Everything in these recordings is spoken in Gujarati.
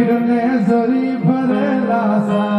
फिरने जरी भरे लासा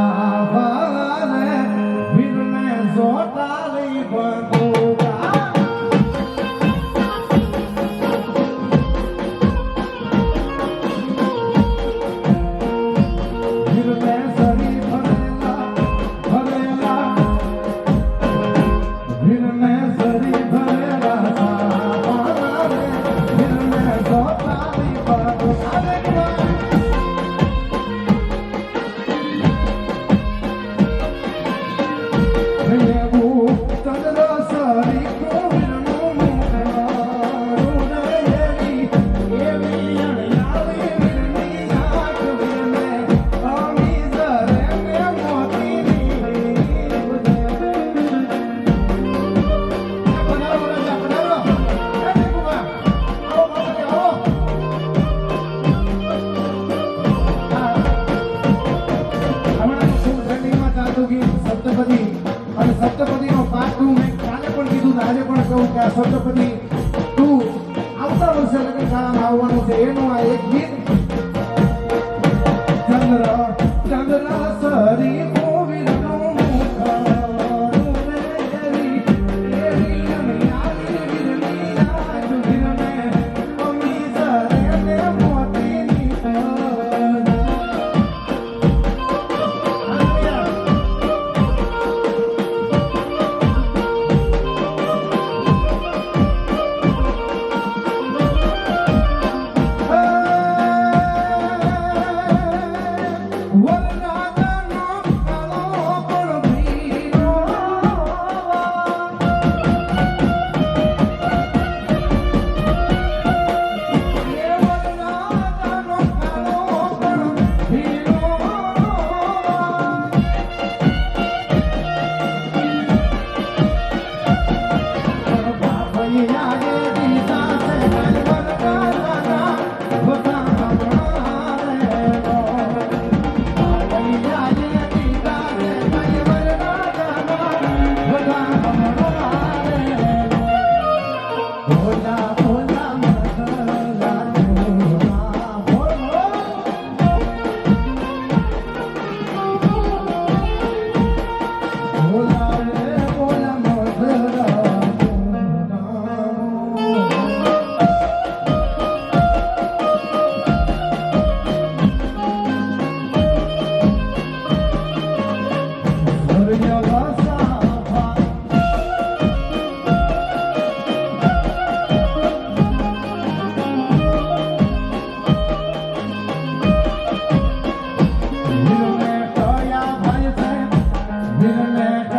કહું કે આ છત્રપતિ તું આવતા વર્ષે લગ્ન શાળામાં આવવાનું છે એનું આ એક ગીત ચંદ્ર ચંદ્ર સરી Yeah. Didn't matter.